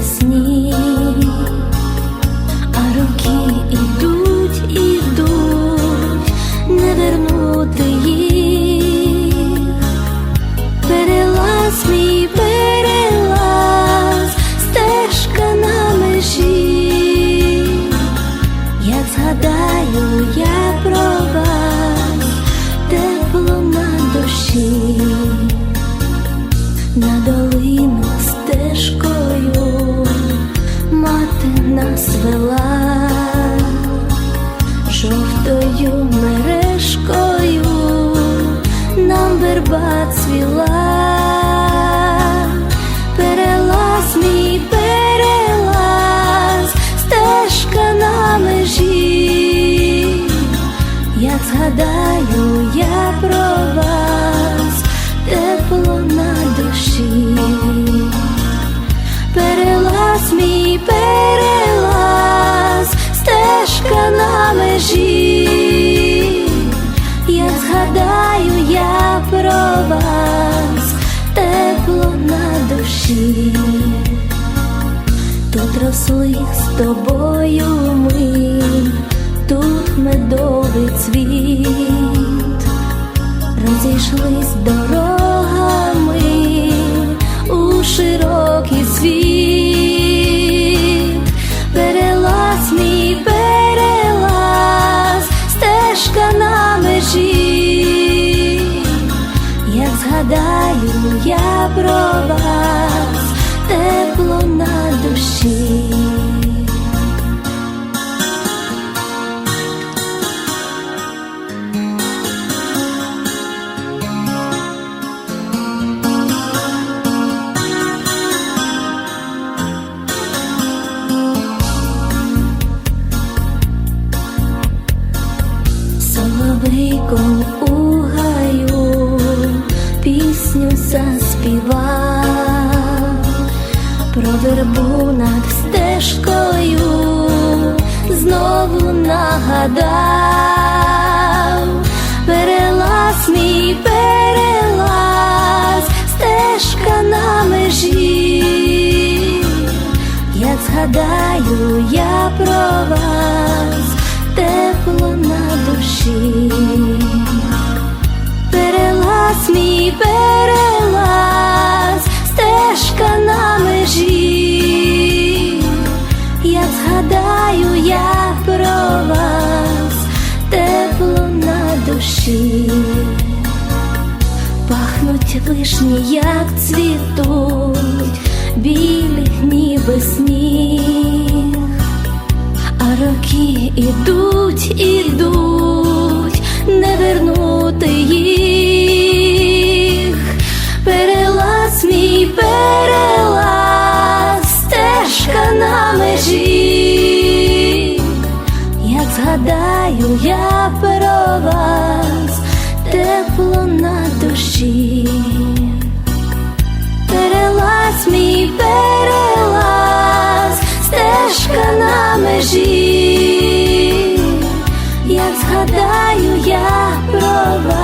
весні, а роки ідуть, ідуть, не вернути їх, перелаз мій перелаз, стежка на межі, я згадаю я про вас, тепло на душі. на душі. нас вела жовтою мережкою нам верба цвіла, перелаз перелаз, стежка на межі, як згадаю. Душі, тут росли з тобою тепло на душі. Соловейком у гаю пісню заспівав, про вербу над стежкою знову нагадав, перелаз мій перелаз, стежка на межі, як згадаю я про вас, тепло на душі, душі. Пахнуть вишні, як цвітуть, білі ніби сніг, а роки ідуть, ідуть, не вернути їх. Перелаз мій перелаз, стежка на межі, як згадаю я душі. Перелаз мій перелаз, стежка на межі, як згадаю я про вас.